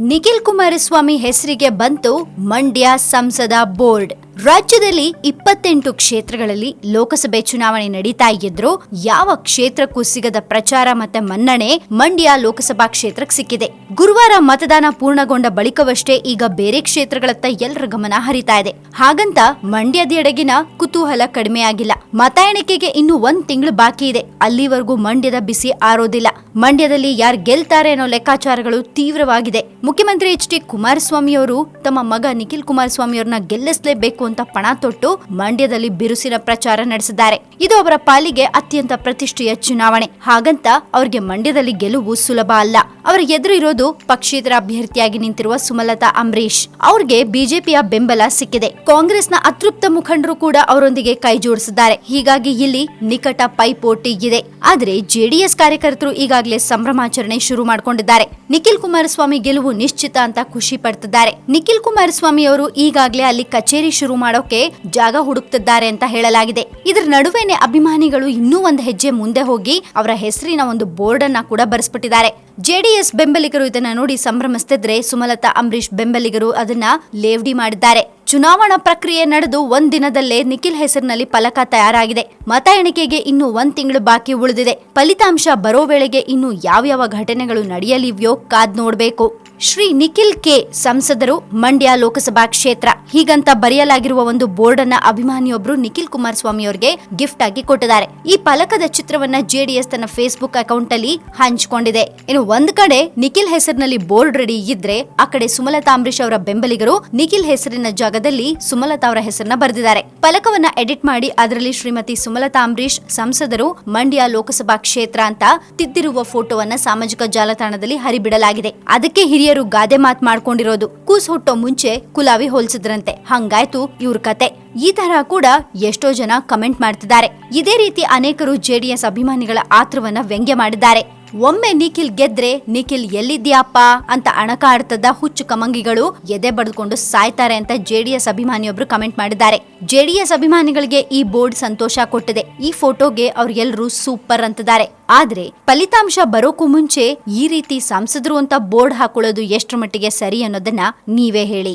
ನಿಖಿಲ್ ಕುಮಾರಸ್ವಾಮಿ ಹೆಸರಿಗೆ ಬಂತು ಮಂಡ್ಯ ಸಂಸದ ಬೋರ್ಡ್. ರಾಜ್ಯದಲ್ಲಿ ಇಪ್ಪತ್ತೆಂಟು ಕ್ಷೇತ್ರಗಳಲ್ಲಿ ಲೋಕಸಭೆ ಚುನಾವಣೆ ನಡೀತಾ ಇದ್ರೂ ಯಾವ ಕ್ಷೇತ್ರಕ್ಕೂ ಸಿಗದ ಪ್ರಚಾರ ಮತ್ತೆ ಮನ್ನಣೆ ಮಂಡ್ಯ ಲೋಕಸಭಾ ಕ್ಷೇತ್ರಕ್ಕೆ ಸಿಕ್ಕಿದೆ. ಗುರುವಾರ ಮತದಾನ ಪೂರ್ಣಗೊಂಡ ಬಳಿಕವಷ್ಟೇ ಈಗ ಬೇರೆ ಕ್ಷೇತ್ರಗಳತ್ತ ಎಲ್ಲರ ಗಮನ ಹರಿತಾ ಇದೆ. ಹಾಗಂತ ಮಂಡ್ಯದೆಡೆಗಿನ ಕುತೂಹಲ ಕಡಿಮೆಯಾಗಿಲ್ಲ. ಮತ ಎಣಿಕೆಗೆ ಇನ್ನು ಒಂದ್ ತಿಂಗಳು ಬಾಕಿ ಇದೆ. ಅಲ್ಲಿವರೆಗೂ ಮಂಡ್ಯದ ಬಿಸಿ ಆರೋದಿಲ್ಲ. ಮಂಡ್ಯದಲ್ಲಿ ಯಾರು ಗೆಲ್ತಾರೆ ಅನ್ನೋ ಲೆಕ್ಕಾಚಾರಗಳು ತೀವ್ರವಾಗಿದೆ. ಮುಖ್ಯಮಂತ್ರಿ ಎಚ್ ಡಿ ಕುಮಾರಸ್ವಾಮಿ ಅವರು ತಮ್ಮ ಮಗ ನಿಖಿಲ್ ಕುಮಾರಸ್ವಾಮಿ ಅವರನ್ನ ಗೆಲ್ಲಿಸಲೇಬೇಕು ಅಂತ ಪಣ ತೊಟ್ಟು ಮಂಡ್ಯದಲ್ಲಿ ಬಿರುಸಿನ ಪ್ರಚಾರ ನಡೆಸಿದ್ದಾರೆ. ಇದು ಅವರ ಪಾಲಿಗೆ ಅತ್ಯಂತ ಪ್ರತಿಷ್ಠೆಯ ಚುನಾವಣೆ. ಹಾಗಂತ ಅವರಿಗೆ ಮಂಡ್ಯದಲ್ಲಿ ಗೆಲುವು ಸುಲಭ ಅಲ್ಲ. ಅವರ ಎದುರು ಇರೋದು ಪಕ್ಷೇತರ ಅಭ್ಯರ್ಥಿಯಾಗಿ ನಿಂತಿರುವ ಸುಮಲತಾ ಅಂಬರೀಶ್ ಅವ್ರಿಗೆ ಬಿಜೆಪಿಯ ಬೆಂಬಲ ಸಿಕ್ಕಿದೆ. ಕಾಂಗ್ರೆಸ್ನ ಅತೃಪ್ತ ಮುಖಂಡರು ಕೂಡ ಅವರೊಂದಿಗೆ ಕೈ ಜೋಡಿಸಿದ್ದಾರೆ. ಹೀಗಾಗಿ ಇಲ್ಲಿ ನಿಕಟ ಪೈಪೋಟಿ ಇದೆ. ಆದರೆ ಜೆಡಿಎಸ್ ಕಾರ್ಯಕರ್ತರು ಈಗಾಗಲೇ ಸಂಭ್ರಮಾಚರಣೆ ಶುರು ಮಾಡಿಕೊಂಡಿದ್ದಾರೆ. ನಿಖಿಲ್ ಕುಮಾರಸ್ವಾಮಿ ಗೆಲುವು ನಿಶ್ಚಿತ ಅಂತ ಖುಷಿ ಪಡ್ತಿದ್ದಾರೆ. ನಿಖಿಲ್ ಕುಮಾರಸ್ವಾಮಿ ಅವರು ಈಗಾಗಲೇ ಅಲ್ಲಿ ಕಚೇರಿ ಶುರು ಮಾಡೋಕೆ ಜಾಗ ಹುಡುಕ್ತಿದ್ದಾರೆ ಅಂತ ಹೇಳಲಾಗಿದೆ. ಇದರ ನಡುವೆನೆ ಅಭಿಮಾನಿಗಳು ಇನ್ನೂ ಒಂದು ಹೆಜ್ಜೆ ಮುಂದೆ ಹೋಗಿ ಅವರ ಹೆಸರಿನ ಒಂದು ಬೋರ್ಡ್ ಅನ್ನ ಕೂಡ ಬರೆಸ್ಬಿಟ್ಟಿದ್ದಾರೆ. ಜೆಡಿಎಸ್ ಬೆಂಬಲಿಗರು ಇದನ್ನ ನೋಡಿ ಸಂಭ್ರಮಿಸ್ತಿದ್ರೆ ಸುಮಲತಾ ಅಂಬರೀಶ್ ಬೆಂಬಲಿಗರು ಅದನ್ನ ಲೇವಡಿ ಮಾಡಿದ್ದಾರೆ. ಚುನಾವಣಾ ಪ್ರಕ್ರಿಯೆ ನಡೆದು ಒಂದ್ ದಿನದಲ್ಲೇ ನಿಖಿಲ್ ಹೆಸರಿನಲ್ಲಿ ಫಲಕ ತಯಾರಾಗಿದೆ. ಮತ ಎಣಿಕೆಗೆ ಇನ್ನು ಒಂದ್ ತಿಂಗಳು ಬಾಕಿ ಉಳಿದಿದೆ. ಫಲಿತಾಂಶ ಬರೋ ವೇಳೆಗೆ ಇನ್ನು ಯಾವ್ಯಾವ ಘಟನೆಗಳು ನಡೆಯಲಿವ್ಯೋ ಕಾದ್ ನೋಡ್ಬೇಕು. ಶ್ರೀ ನಿಖಿಲ್ ಕೆ ಸಂಸದರು, ಮಂಡ್ಯ ಲೋಕಸಭಾ ಕ್ಷೇತ್ರ. ಹೀಗಂತ ಬರೆಯಲಾಗಿರುವ ಒಂದು ಬೋರ್ಡ್ ಅನ್ನ ಅಭಿಮಾನಿಯೊಬ್ರು ನಿಖಿಲ್ ಕುಮಾರಸ್ವಾಮಿ ಅವರಿಗೆ ಗಿಫ್ಟ್ ಆಗಿ ಕೊಟ್ಟಿದ್ದಾರೆ. ಈ ಫಲಕದ ಚಿತ್ರವನ್ನ ಜೆಡಿಎಸ್ ತನ್ನ ಫೇಸ್ಬುಕ್ ಅಕೌಂಟ್ ಅಲ್ಲಿ ಹಂಚಿಕೊಂಡಿದೆ. ಇನ್ನು ಒಂದ್ ಕಡೆ ನಿಖಿಲ್ ಹೆಸರಿನಲ್ಲಿ ಬೋರ್ಡ್ ರೆಡಿ ಇದ್ರೆ, ಆ ಕಡೆ ಸುಮಲತಾ ಅಂಬರೀಶ್ ಅವರ ಬೆಂಬಲಿಗರು ನಿಖಿಲ್ ಹೆಸರಿನ ಜಾಗದಲ್ಲಿ ಸುಮಲತಾ ಅವರ ಹೆಸರನ್ನ ಬರೆದಿದ್ದಾರೆ. ಫಲಕವನ್ನ ಎಡಿಟ್ ಮಾಡಿ ಅದರಲ್ಲಿ ಶ್ರೀಮತಿ ಸುಮಲತಾ ಅಂಬರೀಶ್ ಸಂಸದರು, ಮಂಡ್ಯ ಲೋಕಸಭಾ ಕ್ಷೇತ್ರ ಅಂತ ತಿದ್ದಿರುವ ಫೋಟೋವನ್ನ ಸಾಮಾಜಿಕ ಜಾಲತಾಣದಲ್ಲಿ ಹರಿಬಿಡಲಾಗಿದೆ. ಅದಕ್ಕೆ ಹಿರಿಯರು ಗಾದೆ ಮಾತ್ ಮಾಡ್ಕೊಂಡಿರೋದು. ಕೂಸ್ ಹುಟ್ಟೋ ಮುಂಚೆ ಕುಲಾವಿ ಹೋಲಿಸಿದ್ರಂತೆ. ಹಂಗಾಯ್ತು ಇವ್ರ ಕತೆ. ಈ ತರ ಕೂಡ ಎಷ್ಟೋ ಜನ ಕಮೆಂಟ್ ಮಾಡ್ತಿದ್ದಾರೆ. ಇದೇ ರೀತಿ ಅನೇಕರು ಜೆಡಿಎಸ್ ಅಭಿಮಾನಿಗಳ ಆತ್ರವನ್ನ ವ್ಯಂಗ್ಯ ಮಾಡಿದ್ದಾರೆ. ಒಮ್ಮೆ ನಿಖಿಲ್ ಗೆದ್ರೆ ನಿಖಿಲ್ ಎಲ್ಲಿದ್ಯಾಪ್ಪ ಅಂತ ಅಣಕಾಡ್ತದ ಹುಚ್ಚು ಕಮಂಗಿಗಳು ಎದೆ ಬಡ್ಕೊಂಡು ಸಾಯ್ತಾರೆ ಅಂತ ಜೆಡಿಎಸ್ ಅಭಿಮಾನಿಯೊಬ್ರು ಕಮೆಂಟ್ ಮಾಡಿದ್ದಾರೆ. ಜೆಡಿಎಸ್ ಅಭಿಮಾನಿಗಳಿಗೆ ಈ ಬೋರ್ಡ್ ಸಂತೋಷ ಕೊಟ್ಟಿದೆ. ಈ ಫೋಟೋಗೆ ಅವ್ರೆಲ್ರೂ ಸೂಪರ್ ಅಂತಿದ್ದಾರೆ. ಆದ್ರೆ ಫಲಿತಾಂಶ ಬರೋಕು ಮುಂಚೆ ಈ ರೀತಿ ಸಂಸದರು ಅಂತ ಬೋರ್ಡ್ ಹಾಕೊಳ್ಳೋದು ಎಷ್ಟರ ಮಟ್ಟಿಗೆ ಸರಿ ಅನ್ನೋದನ್ನ ನೀವೇ ಹೇಳಿ.